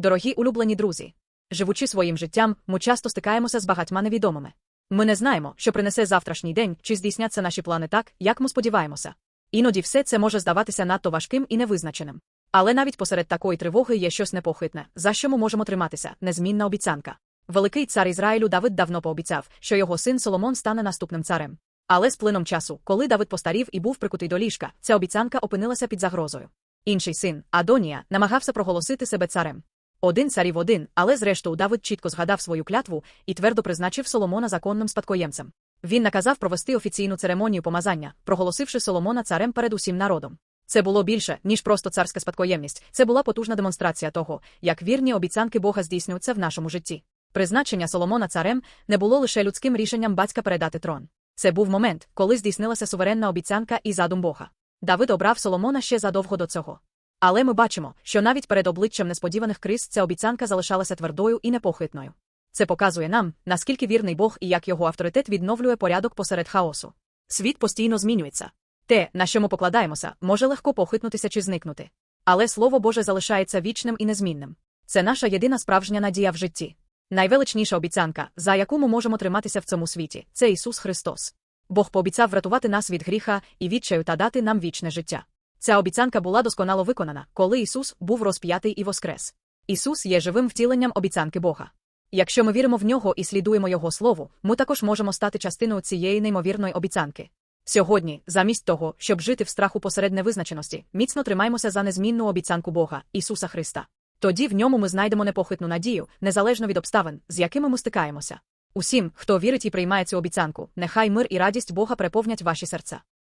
Дорогі улюблені друзі, живучи своїм життям, ми часто стикаємося з багатьма невідомими. Ми не знаємо, що принесе завтрашній день, чи здійсняться наші плани так, як ми сподіваємося. Іноді все це може здаватися надто важким і невизначеним. Але навіть посеред такої тривоги є щось непохитне, за що ми можемо триматися, незмінна обіцянка. Великий цар Ізраїлю Давид давно пообіцяв, що його син Соломон стане наступним царем. Але з плином часу, коли Давид постарів і був прикутий до ліжка, ця обіцянка опинилася під загрозою. Інший син, Адонія, намагався проголосити себе царем. Один царів один, але зрештою Давид чітко згадав свою клятву і твердо призначив Соломона законним спадкоємцем. Він наказав провести офіційну церемонію помазання, проголосивши Соломона царем перед усім народом. Це було більше, ніж просто царська спадкоємність, це була потужна демонстрація того, як вірні обіцянки Бога здійснюються в нашому житті. Призначення Соломона царем не було лише людським рішенням батька передати трон. Це був момент, коли здійснилася суверенна обіцянка і задум Бога. Давид обрав Соломона ще задовго до цього. Але ми бачимо, що навіть перед обличчям несподіваних криз ця обіцянка залишалася твердою і непохитною. Це показує нам, наскільки вірний Бог і як його авторитет відновлює порядок посеред хаосу. Світ постійно змінюється. Те, на що ми покладаємося, може легко похитнутися чи зникнути. Але Слово Боже залишається вічним і незмінним. Це наша єдина справжня надія в житті. Найвеличніша обіцянка, за яку ми можемо триматися в цьому світі, це Ісус Христос. Бог пообіцяв врятувати нас від гріха і відчаю та дати нам вічне життя. Ця обіцянка була досконало виконана, коли Ісус був розп'ятий і воскрес. Ісус є живим втіленням обіцянки Бога. Якщо ми віримо в нього і слідуємо Його слову, ми також можемо стати частиною цієї неймовірної обіцянки. Сьогодні, замість того, щоб жити в страху посеред невизначеності, міцно тримаймося за незмінну обіцянку Бога, Ісуса Христа. Тоді в ньому ми знайдемо непохитну надію, незалежно від обставин, з якими ми стикаємося. Усім, хто вірить і приймає цю обіцянку, нехай мир і радість Бога переповнять ваші серця.